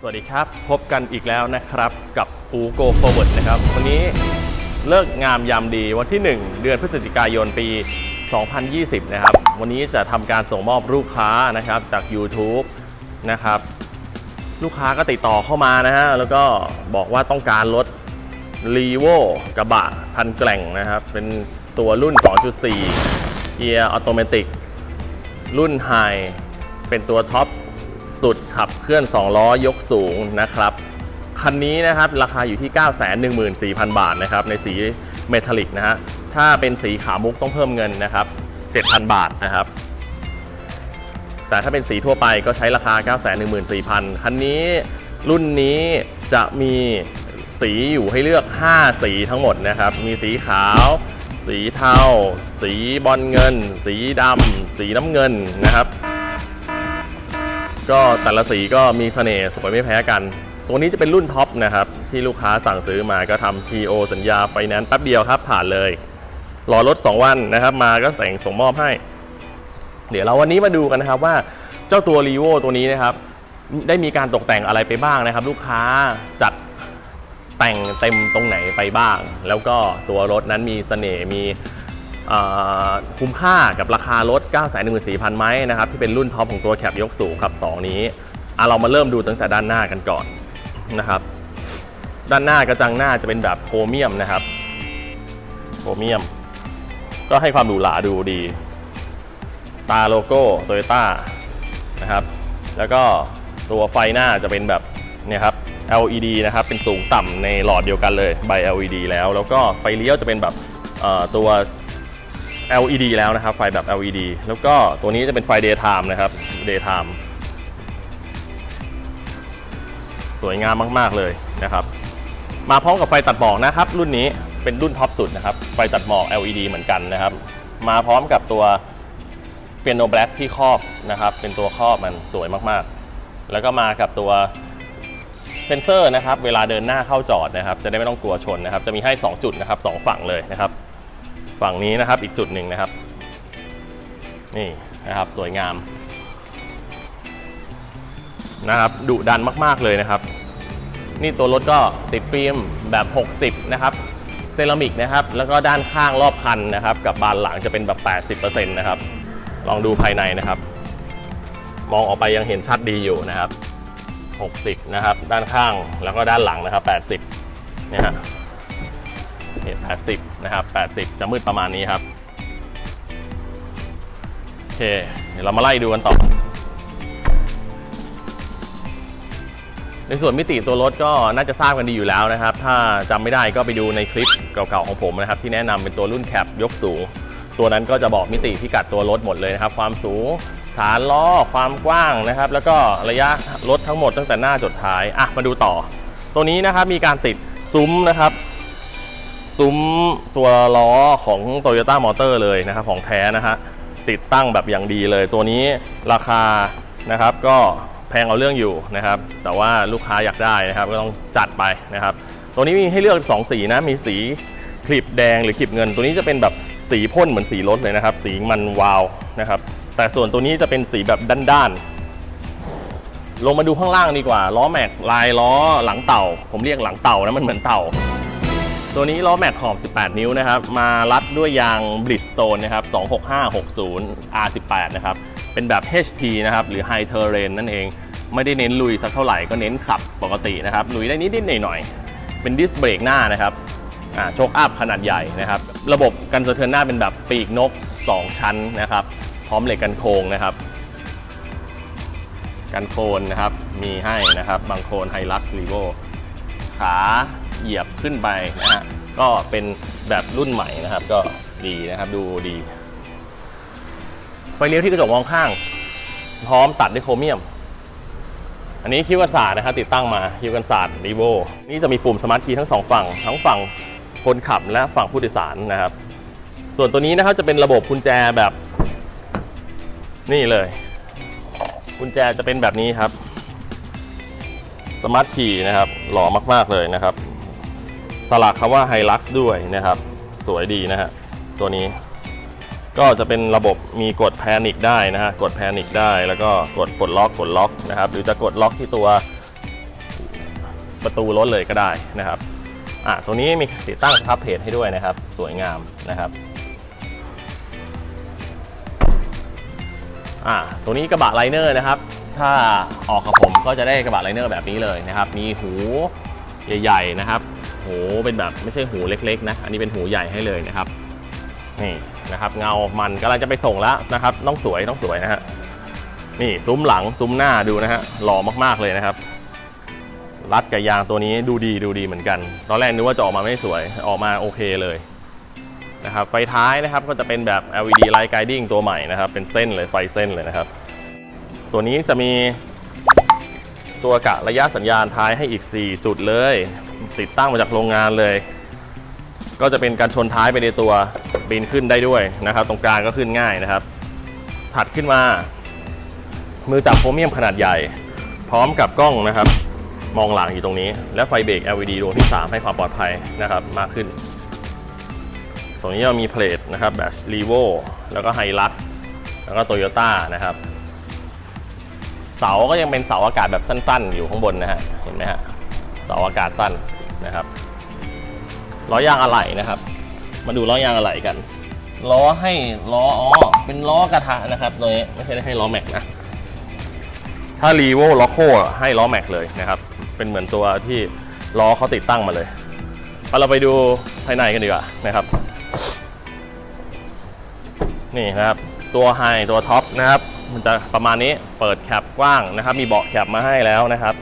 สวัสดีครับ พบกันอีกแล้วนะครับ กับปูโกโฟเวิร์ดนะครับ วันนี้เลิกงามยามดีวันที่ 1 เดือนพฤศจิกายนปี 2020 นะครับ วันนี้จะทำการส่งมอบลูกค้านะครับจาก YouTube นะครับ ลูกค้าก็ติดต่อเข้ามานะฮะ แล้วก็บอกว่าต้องการรถ r e v o กระบะพันแกล่งนะครับ เป็นตัวรุ่น 2.4 Gear Automatic รุ่น High เป็นตัวท็อป สุดขับเคลื่อน 2 ล้อยกสูงนะครับ คันนี้นะครับราคาอยู่ที่ 914,000 บาทนะครับในสีเมทัลลิกนะฮะ ถ้าเป็นสีขาวมุกต้องเพิ่มเงินนะครับ 7,000 บาทนะครับ แต่ถ้าเป็นสีทั่วไปก็ใช้ราคา 914,000 คันนี้รุ่นนี้จะมีสีอยู่ให้เลือก 5 สีทั้งหมดนะครับ มีสีขาว สีเทา สีบอลเงิน สีดำ สีน้ำเงินนะครับ ก็แต่ละสีก็มีเสน่ห์สวยไม่แพ้กัน ตัวนี้จะเป็นรุ่นท็อปนะครับที่ลูกค้าสั่งซื้อมาก็ทำ PO สัญญาไฟแนนซ์แป๊บเดียวครับผ่านเลยรอรถ 2 วันนะครับ มาก็แต่งส่งมอบให้ เดี๋ยวเราวันนี้มาดูกันนะครับว่าเจ้าตัว r ีโวตัวนี้นะครับ ได้มีการตกแต่งอะไรไปบ้างนะครับ ลูกค้าจัดแต่งเต็มตรงไหนไปบ้าง แล้วก็ตัวรถนั้นมีเสน่ห์มี คุ้มค่ากับราคารถ 9 1 4 0 0 0 ไหมนะครับที่เป็นรุ่นท็อปของตัวแคปยกสูงขับ 2 นี้อะเรามาเริ่มดูตั้งแต่ด้านหน้ากันก่อนนะครับ ด้านหน้ากระจังหน้าจะเป็นแบบโครเมียมนะครับ โครเมียม ก็ให้ความหรูหราดูดี ตาโลโก้โตโยต้านะครับ แล้วก็ตัวไฟหน้าจะเป็นแบบเนี่ยครับ LED นะครับ เป็นสูงต่ำในหลอดเดียวกันเลยใบ LED แล้ว แล้วก็ไฟเลี้ยวจะเป็นแบบตัว LED แล้วนะครับ ไฟแบบ LED แล้วก็ตัวนี้จะเป็นไฟ daytime นะครับ daytime สวยงามมาก ๆ เลยนะครับ มาพร้อมกับไฟตัดหมอกนะครับ รุ่นนี้เป็นรุ่นท็อปสุดนะครับ ไฟตัดหมอก LED เหมือนกันนะครับ มาพร้อมกับตัวเปียโนแบล็กที่ครอบนะครับ เป็นตัวครอบมันสวยมากๆ แล้วก็มากับตัวเซนเซอร์นะครับ เวลาเดินหน้าเข้าจอดนะครับ จะได้ไม่ต้องกลัวชนนะครับ จะมีให้ 2 จุดนะครับสองฝั่งเลยนะครับ ฝั่งนี้นะครับอีกจุดหนึ่งนะครับ นี่นะครับสวยงามนะครับดุดันมากๆเลยนะครับ นี่ตัวรถก็ติดฟิล์มแบบ 60 นะครับเซรามิกนะครับ แล้วก็ด้านข้างรอบคันนะครับ กับบานหลังจะเป็นแบบ 80%นะครับ ลองดูภายในนะครับ มองออกไปยังเห็นชัดดีอยู่นะครับ 60 นะครับ ด้านข้างแล้วก็ด้านหลังนะครับ 80 เนี่ยฮะ 80 นะครับ 80 จะมืดประมาณนี้ครับ โอเค เดี๋ยวเรามาไล่ดูกันต่อ ในส่วนมิติตัวรถก็น่าจะทราบกันดีอยู่แล้วนะครับ ถ้าจำไม่ได้ก็ไปดูในคลิปเก่าๆของผมนะครับ ที่แนะนำเป็นตัวรุ่นแคปยกสูง ตัวนั้นก็จะบอกมิติพิกัดตัวรถหมดเลยนะครับ ความสูงฐานล้อความกว้างนะครับ แล้วก็ระยะรถทั้งหมดตั้งแต่หน้าจดท้าย อะ มาดูต่อ ตัวนี้นะครับมีการติดซุ้มนะครับ ซุ้มตัวล้อของ Toyota Motor เลยนะครับของแท้นะฮะติดตั้งแบบอย่างดีเลย ตัวนี้ราคานะครับก็แพงเอาเรื่องอยู่นะครับ แต่ว่าลูกค้าอยากได้นะครับก็ต้องจัดไปนะครับ ตัวนี้มีให้เลือก 2 สีนะมีสีคลิปแดงหรือคลิปเงิน ตัวนี้จะเป็นแบบสีพ่นเหมือนสีรถเลยนะครับ สีมันวาวนะครับ แต่ส่วนตัวนี้จะเป็นสีแบบด้านๆลงมาดูข้างล่างดีกว่าล้อแม็กลายล้อหลังเต่า ผมเรียกหลังเต่านะมันเหมือนเต่า ตัวนี้ล้อแม็กขอบ 18 นิ้วนะครับ มารัดด้วยยาง Bridgestone นะครับ 26560 R18 นะครับ เป็นแบบ HT นะครับ หรือ High Terrain นั่นเอง ไม่ได้เน้นลุยสักเท่าไหร่ก็เน้นขับปกตินะครับ ลุยได้นิดๆหน่อยๆ เป็นดิสเบรกหน้านะครับโชคอัพขนาดใหญ่นะครับ ระบบกันสะเทือนหน้าเป็นแบบปีกนก 2 ชั้นนะครับ พร้อมเหล็กกันโครงนะครับ กันโคลนนะครับ มีให้นะครับ บางโคลนไฮลักซ์รีโวขา เหยียบขึ้นไปนะฮะก็เป็นแบบรุ่นใหม่นะครับ ก็ดีนะครับดูดี ไฟเลี้ยวที่กระจกมองข้าง พร้อมตัดด้วยโครเมียม อันนี้คิวกันศาสตร์นะครับ ติดตั้งมาคิวกันศาสตร์รีโวนี่จะมีปุ่มสมาร์ทคีย์ทั้งสองฝั่ง ทั้งฝั่งคนขับและฝั่งผู้โดยสารนะครับ ส่วนตัวนี้นะครับจะเป็นระบบกุญแจแบบนี่เลยกุญแจจะเป็นแบบนี้ครับ สมาร์ทคีย์นะครับ หล่อมาก ๆ เลยนะครับ สลักคำว่าไฮลักซ์ด้วยนะครับ สวยดีนะฮะตัวนี้ ก็จะเป็นระบบมีกดแพนิคได้นะฮะกดแพนิคได้แล้วก็กดปลดล็อกกดล็อกนะครับ หรือจะกดล็อกที่ตัวประตูรถเลยก็ได้นะครับอะตัวนี้มีติดตั้งทับเพจให้ด้วยนะครับ สวยงามนะครับอะตัวนี้กระบะไลเนอร์นะครับ ถ้าออกกับผมก็จะได้กระบะไลเนอร์แบบนี้เลยนะครับ มีหูใหญ่ ๆ นะครับ หูเป็นแบบไม่ใช่หูเล็กๆนะ อันนี้เป็นหูใหญ่ให้เลยนะครับนี่นะครับเงามันกำลังจะไปส่งแล้วนะครับต้องสวยต้องสวยนะฮะนี่ซุ้มหลังซุ้มหน้าดูนะฮะหล่อมากๆเลยนะครับรัดกับยางตัวนี้ดูดีดูดีเหมือนกัน ตอนแรกนึกว่าจะออกมาไม่สวยออกมาโอเคเลยนะครับไฟท้ายนะครับก็จะเป็นแบบ LED Light Guiding ตัวใหม่นะครับ เป็นเส้นเลยไฟเส้นเลยนะครับ ตัวนี้จะมีตัวกะระยะสัญญาณท้ายให้อีก 4 จุดเลย ติดตั้งมาจากโรงงานเลย ก็จะเป็นการชนท้ายไปในตัวบินขึ้นได้ด้วยนะครับ ตรงกลางก็ขึ้นง่ายนะครับ ถัดขึ้นมา มือจับโครเมียมขนาดใหญ่ พร้อมกับกล้องนะครับ มองหลังอยู่ตรงนี้ และไฟเบรก LED ดวงที่ 3 ให้ความปลอดภัยนะครับมากขึ้น ตรงนี้เรามีเพลทนะครับแบบ r e v o แล้วก็ Hilux แล้วก็ Toyota นะครับเสาก็ยังเป็นเสาอากาศแบบสั้น ๆ อยู่ข้างบนนะฮะ เห็นไหมฮะ เสาอากาศสั้นนะครับล้อยางอะไหล่นะครับ มาดูล้อยางอะไหล่กันล้อให้ล้ออ๋อเป็นล้อกระทะนะครับตัวนี้ไม่ใช่ได้ให้ล้อแม็กนะถ้ารีโวล็อกโคให้ล้อแม็กเลยนะครับ เป็นเหมือนตัวที่ล้อเขาติดตั้งมาเลยเอาเราไปดูภายในกันดีกว่านะครับ นี่นะครับตัวไฮตัวท็อปนะครับ มันจะประมาณนี้เปิดแคปกว้างนะครับ มีเบาะแคปมาให้แล้วนะครับ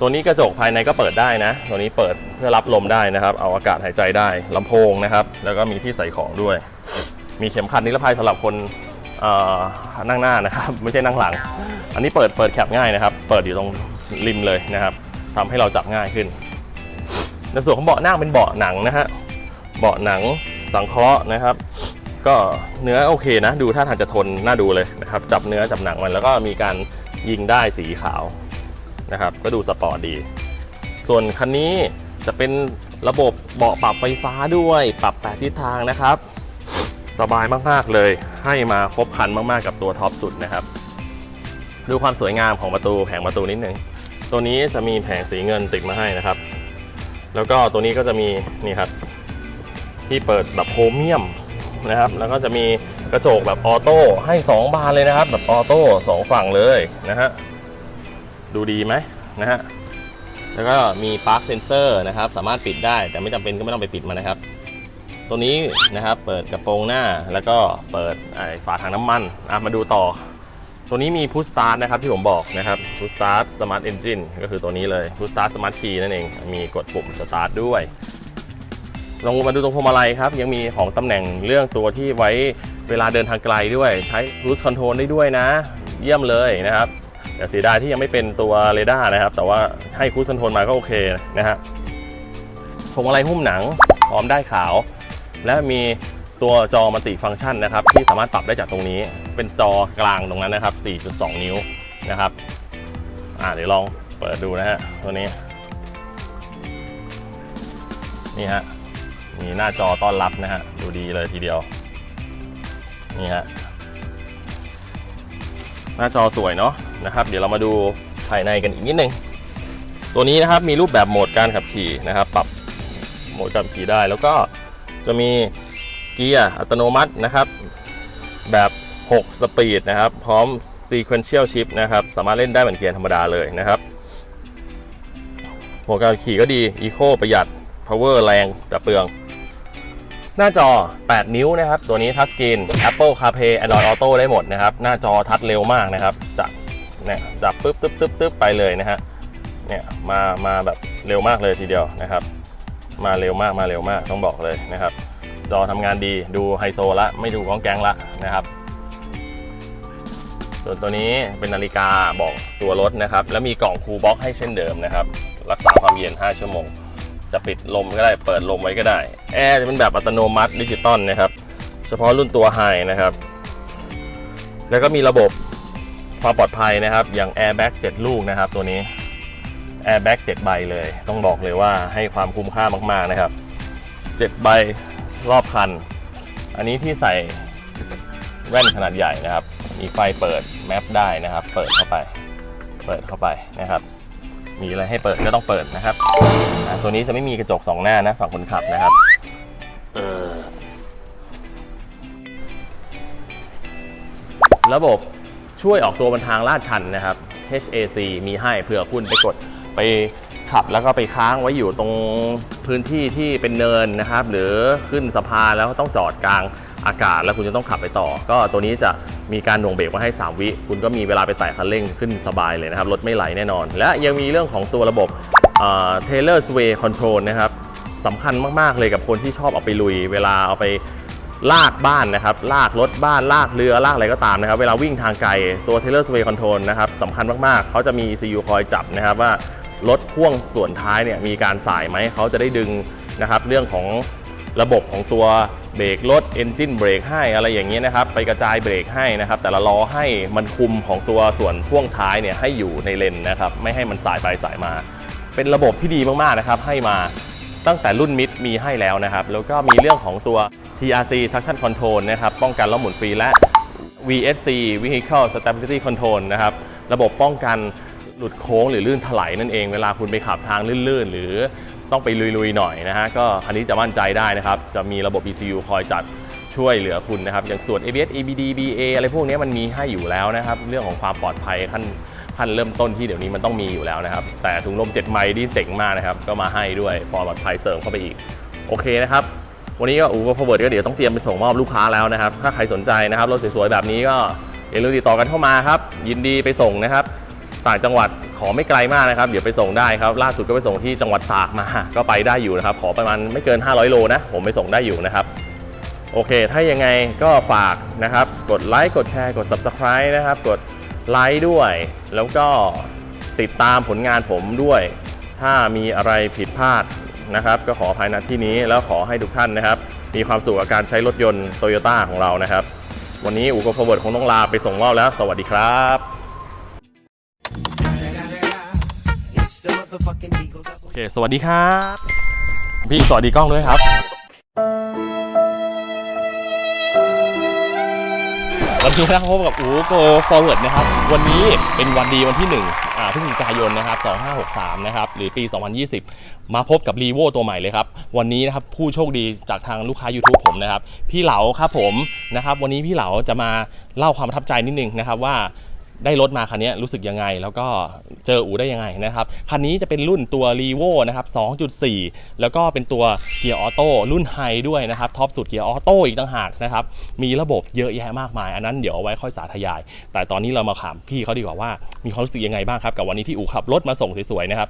ตัวนี้กระจกภายในก็เปิดได้นะ ตัวนี้เปิดเพื่อรับลมได้นะครับ เอาอากาศหายใจได้ลำโพงนะครับ แล้วก็มีที่ใส่ของด้วย มีเข็มขัดนิรภัยสำหรับคนนั่งหน้านะครับไม่ใช่นั่งหลัง อันนี้เปิดเปิดแคปง่ายนะครับ เปิดอยู่ตรงริมเลยนะครับทำให้เราจับง่ายขึ้น ในส่วนของเบาะนั่งเป็นเบาะหนังนะฮะเบาะหนังสังเคราะห์นะครับ ก็เนื้อโอเคนะ ดูท่าทางจะทนน่าดูเลยนะครับ จับเนื้อจับหนังมันแล้วก็มีการยิงได้สีขาว นะครับ ก็ดูสปอร์ตดี ส่วนคันนี้จะเป็นระบบเบาะปรับไฟฟ้าด้วย ปรับแปดทิศทางนะครับ สบายมาก ๆ เลย ให้มาครบคันมาก ๆ กับตัวท็อปสุดนะครับ ดูความสวยงามของประตูแผงประตูนิดนึง ตัวนี้จะมีแผงสีเงินติดมาให้นะครับ แล้วก็ตัวนี้ก็จะมีนี่ครับที่เปิดแบบโฮเมียมนะครับ แล้วก็จะมีกระจกแบบออโต้ให้ 2 บานเลยนะครับ แบบออโต้สองฝั่งเลยนะฮะ ดูดีไหมนะฮะแล้วก็มีปลั๊กเซนเซอร์นะครับ สามารถปิดได้แต่ไม่จำเป็นก็ไม่ต้องไปปิดมันนะครับ ตัวนี้นะครับเปิดกระโปรงหน้าแล้วก็เปิดไอ้ฝาถังน้ำมันอะมาดูต่อ ตัวนี้มี Push Start นะครับที่ผมบอกนะครับ Push Start Smart Engine ก็คือตัวนี้เลย Push Start Smart Key นั่นเอง มีกดปุ่ม Start ด้วยลองมาดูตรงพวงมาลัยครับ ยังมีของตำแหน่งเรื่องตัวที่ไว้เวลาเดินทางไกลด้วย ใช้ Cruise Control ได้ด้วยนะ เยี่ยมเลยนะครับ แต่เสียดายที่ยังไม่เป็นตัวเรดาร์นะครับ แต่ว่าให้ Cruise Control มาก็โอเคนะฮะพวงมาลัยหุ้มหนังพร้อมได้ขาว และมีตัวจอมัลติฟังก์ชันนะครับ ที่สามารถปรับได้จากตรงนี้ เป็นจอกลางตรงนั้นนะครับ 4.2 นิ้วนะครับอ่าเดี๋ยวลองเปิดดูนะฮะตัวนี้ นี่ฮะมีหน้าจอต้อนรับนะฮะดูดีเลยทีเดียว นี่ฮะ หน้าจอสวยเนาะนะครับ เดี๋ยวเรามาดูภายในกันอีกนิดนึง ตัวนี้นะครับมีรูปแบบโหมดการขับขี่นะครับ ปรับโหมดการขับขี่ได้ แล้วก็จะมีเกียร์อัตโนมัตินะครับ แบบ 6 สปีดนะครับ พร้อม sequential shift นะครับ สามารถเล่นได้เหมือนเกียร์ธรรมดาเลยนะครับโหมดการขี่ก็ดี eco ประหยัด power แรงแต่เปลือง หน้าจอ 8 นิ้วนะครับ ตัวนี้ทัชสกรีน Apple CarPlay Android Auto ได้หมดนะครับ หน้าจอทัชเร็วมากนะครับ จับเนี่ยจับปึ๊บปึ๊บปึ๊บปึ๊บไปเลยนะฮะ เนี่ยมามาแบบเร็วมากเลยทีเดียวนะครับ มาเร็วมากมาเร็วมากต้องบอกเลยนะครับ จอทำงานดีดูไฮโซละไม่ดูก้องแกงละนะครับส่วนตัวนี้เป็นนาฬิกาบอกตัวรถนะครับ แล้วมีกล่องคูลบ็อกให้เช่นเดิมนะครับ รักษาความเย็น 5 ชั่วโมง จะปิดลมก็ได้เปิดลมไว้ก็ได้ แอร์จะเป็นแบบอัตโนมัติดิจิตอลนะครับ เฉพาะรุ่นตัวไฮนะครับ แล้วก็มีระบบความปลอดภัยนะครับ อย่าง Airbag 7 ลูกนะครับ ตัวนี้ Airbag 7 ใบเลย ต้องบอกเลยว่าให้ความคุ้มค่ามากๆนะครับ 7 ใบรอบคัน อันนี้ที่ใส่แว่นขนาดใหญ่นะครับ มีไฟเปิดแมปได้นะครับ เปิดเข้าไป เปิดเข้าไปนะครับ มีอะไรให้เปิดก็ต้องเปิดนะครับอ่าตัวนี้จะไม่มีกระจกสองหน้านะฝั่งคนขับนะครับเออระบบช่วยออกตัวบนทางลาดชันนะครับ HAC มีให้เผื่อคุณไปกดไป ขับแล้วก็ไปค้างไว้อยู่ตรงพื้นที่ที่เป็นเนินนะครับ หรือขึ้นสะพานแล้วต้องจอดกลางอากาศแล้วคุณจะต้องขับไปต่อ ก็ตัวนี้จะมีการหน่วงเบรกมาให้ 3 วิ คุณก็มีเวลาไปไต่คันเร่งขึ้นสบายเลยนะครับ รถไม่ไหลแน่นอน และยังมีเรื่องของตัวระบบเทเลอร์สเวย์คอนโทรลนะครับสำคัญมาก ๆ เลยกับคนที่ชอบเอาไปลุย เวลาเอาไปลากบ้านนะครับ ลากรถบ้าน ลากเรือ ลากอะไรก็ตามนะครับ เวลาวิ่งทางไกล ตัว Taylor Sway Control นะครับสำคัญมาก ๆ เขาจะมี ECU คอยจับนะครับว่า รถพ่วงส่วนท้ายเนี่ยมีการสายไหมเขาจะได้ดึงนะครับเรื่องของระบบของตัวเบรกรถ Engine เบรกให้อะไรอย่างเงี้ยนะครับไปกระจายเบรกให้นะครับแต่ละล้อให้มันคุมของตัวส่วนพ่วงท้ายเนี่ยให้อยู่ในเลนนะครับไม่ให้มันสายไปสายมา เป็นระบบที่ดีมากๆนะครับให้มาตั้งแต่รุ่นมิดมีให้แล้วนะครับ แล้วก็มีเรื่องของตัว TRC Traction Control นะครับป้องกันล้อหมุนฟรีและ VSC Vehicle Stability Control นะครับระบบป้องกัน หลุดโค้งหรือลื่นถลายนั่นเองเวลาคุณไปขับทางลื่นๆ หรือต้องไปลุยๆหน่อยนะฮะก็คันนี้จะมั่นใจได้นะครับ จะมีระบบ ECU คอยจัดช่วยเหลือคุณนะครับ อย่างส่วน ABS ABD BA อะไรพวกนี้มันมีให้อยู่แล้วนะครับ เรื่องของความปลอดภัยขั้นขั้นเริ่มต้นที่เดี๋ยวนี้มันต้องมีอยู่แล้วนะครับ แต่ถุงลม7ไมล์นี่เจ๋งมากนะครับ ก็มาให้ด้วยปลอดภัยเสริมเข้าไปอีก โอเคนะครับ วันนี้ก็อูก็พอเวิร์ดก็เดี๋ยวต้องเตรียมไปส่งมอบลูกค้าแล้วนะครับ ถ้าใครสนใจนะครับรถสวยๆแบบนี้ก็อย่าลืมติดต่อกันเข้ามาครับ ยินดีไปส่งนะครับ ต่างจังหวัดขอไม่ไกลมากนะครับเดี๋ยวไปส่งได้ครับ ล่าสุดก็ไปส่งที่จังหวัดตากมา ก็ไปได้อยู่นะครับ ขอประมาณไม่เกิน 500 โลนะ ผมไปส่งได้อยู่นะครับ โอเค ถ้ายังไงก็ฝากนะครับ กดไลค์กดแชร์กด Subscribe นะครับ กดไลค์ด้วย แล้วก็ติดตามผลงานผมด้วย ถ้ามีอะไรผิดพลาดนะครับ ก็ขออภัยณที่นี้แล้วขอให้ทุกท่านนะครับ มีความสุขกับการใช้รถยนต์โตโยต้าของเรานะครับ วันนี้อูโกฟอร์เวิร์ดคงต้องลาไปส่งมอบแล้ว สวัสดีครับ โอเค สวัสดีครับ พี่สวัสดีกล้องด้วยครับ วันนี้นะครับพบกับอูโกฟอร์เวิร์ดนะครับ วันนี้เป็นวันดีวันที่1อ่าพฤศจิกายนนะครับ 2563 นะครับ หรือปี 2020 มาพบกับรีโวตัวใหม่เลยครับ วันนี้นะครับผู้โชคดีจากทางลูกค้า YouTube ผมนะครับ พี่เหลาครับผมนะครับ วันนี้พี่เหลาจะมาเล่าความประทับใจนิดนึงนะครับว่า ได้รถมาคันนี้รู้สึกยังไง แล้วก็เจออูได้ยังไงนะครับ คันนี้จะเป็นรุ่นตัว r e v o นะครับ 2.4 แล้วก็เป็นตัวเกียร์ออโต้รุ่นไฮด้วยนะครับท็อปสุดเกียร์ออโต้อีกต่างหากนะครับ มีระบบเยอะแยะมากมาย อันนั้นเดี๋ยวเอาไว้ค่อยสาธยาย แต่ตอนนี้เรามาถามพี่เขาดีกว่าว่า มีความรู้สึกยังไงบ้างครับ กับวันนี้ที่อูขับรถมาส่งสวยๆนะครับ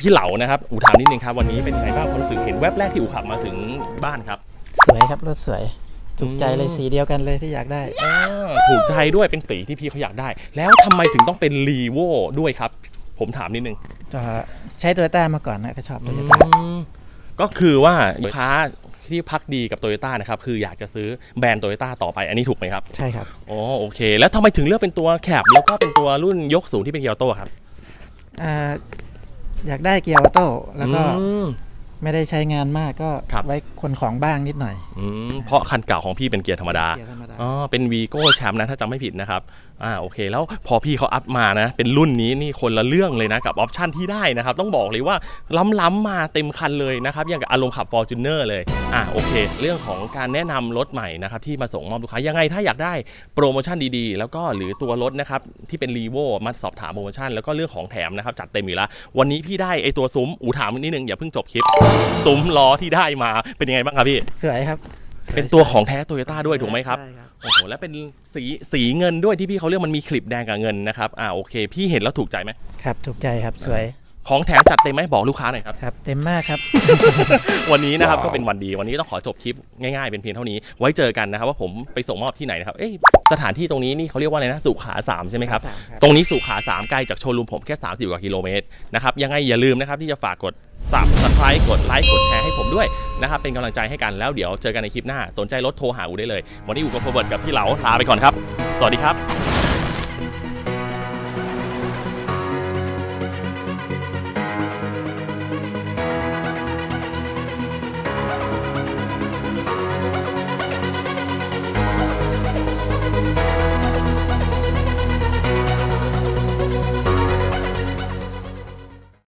พี่เหลานะครับอูถามนิดนึงครับวันนี้เป็นยังไงบ้างความรู้สึกเห็นแวบแรกที่อูขับมาถึงบ้านครับ สวยครับรถสวยถูกใจเลยอืมสีเดียวกันเลยที่อยากได้อ่า ถูกใจด้วยเป็นสีที่พี่เขาอยากได้ แล้วทำไมถึงต้องเป็น r e v o ด้วยครับ ผมถามนิดนึงจะใช้โตโยต้ามาก่อนนะก็ชอบโตโยต้าอืมก็คือว่าลูกค้าที่พักดีกับโตโยต้านะครับ คืออยากจะซื้อแบรนด์โตโยต้าต่อไปอันนี้ถูกไหมครับใช่ครับ อ๋อโอเค แล้วทำไมถึงเลือกเป็นตัวแคบแล้วก็เป็นตัวรุ่นยกสูงที่เป็นเกียร์ออโต้ครับอ่า อยากได้เกียร์ออโต้แล้วก็อืม ไม่ได้ใช้งานมากก็ครับ ไว้คนของบ้างนิดหน่อย อืมเพราะคันเก่าของพี่เป็นเกียร์ธรรมดา เกียร์ธรรมดา อ๋อเป็นวีโก้แชมป์นะถ้าจำไม่ผิดนะครับอ่าโอเค แล้วพอพี่เขาอัพมานะ เป็นรุ่นนี้นี่คนละเรื่องเลยนะกับออปชันที่ได้นะครับ ต้องบอกเลยว่าล้ำๆมาเต็มคันเลยนะครับอย่างกับอารมณ์ขับ f o r t u n e r เลยอ่าโอเค เรื่องของการแนะนำรถใหม่นะครับที่มาส่งมอบลูกค้ายังไงถ้าอยากได้โปรโมชั่นดีๆ แล้วก็หรือตัวรถนะครับที่เป็นรีโวมาสอบถามโปรโมชั่นแล้วก็เรื่องของแถมนะครับจัดเต็มอยู่แล้ววันนี้พี่ได้ไอตัวซุ้มอูถามนิดนึงอย่าเพิ่งจบคลิปซุ้มล้อที่ได้มาเป็นยังไงบ้างครับพี่ สวยครับสยเป็นตัวของแท้โตโยต้าด้วยถูกไหมครับ ใช่ครับ โอ้โหแล้วเป็นสีสีเงินด้วยที่พี่เขาเรียกมันมีคลิปแดงกับเงินนะครับอ่าโอเค พี่เห็นแล้วถูกใจไหมครับถูกใจครับสวย ของแถมจัดเต็มไหมบอกลูกค้าหน่อยครับ ครับ เต็มมากครับ วันนี้นะครับก็เป็นวันดีวันนี้ต้องขอจบคลิปง่ายๆเป็นเพียงเท่านี้ ไว้เจอกันนะครับว่าผมไปส่งมอบที่ไหนนะครับเอ๊ะสถานที่ตรงนี้นี่เขาเรียกว่าอะไรนะสุขาสามใช่ไหมครับสุขาสามครับตรงนี้สุขาสามไกลจากโชว์รูมผมแค่ 30 กว่ากิโลเมตรนะครับยังไงอย่าลืมนะครับที่จะฝากกด subscribe กดไลค์กดแชร์ให้ผมด้วยนะครับเป็นกำลังใจให้กันแล้วเดี๋ยวเจอกันในคลิปหน้าสนใจรถโทรหาอูได้เลย วันนี้อูกับโรเบิร์ตกับพี่เหลาลาไปก่อนครับ สวัสดีครับ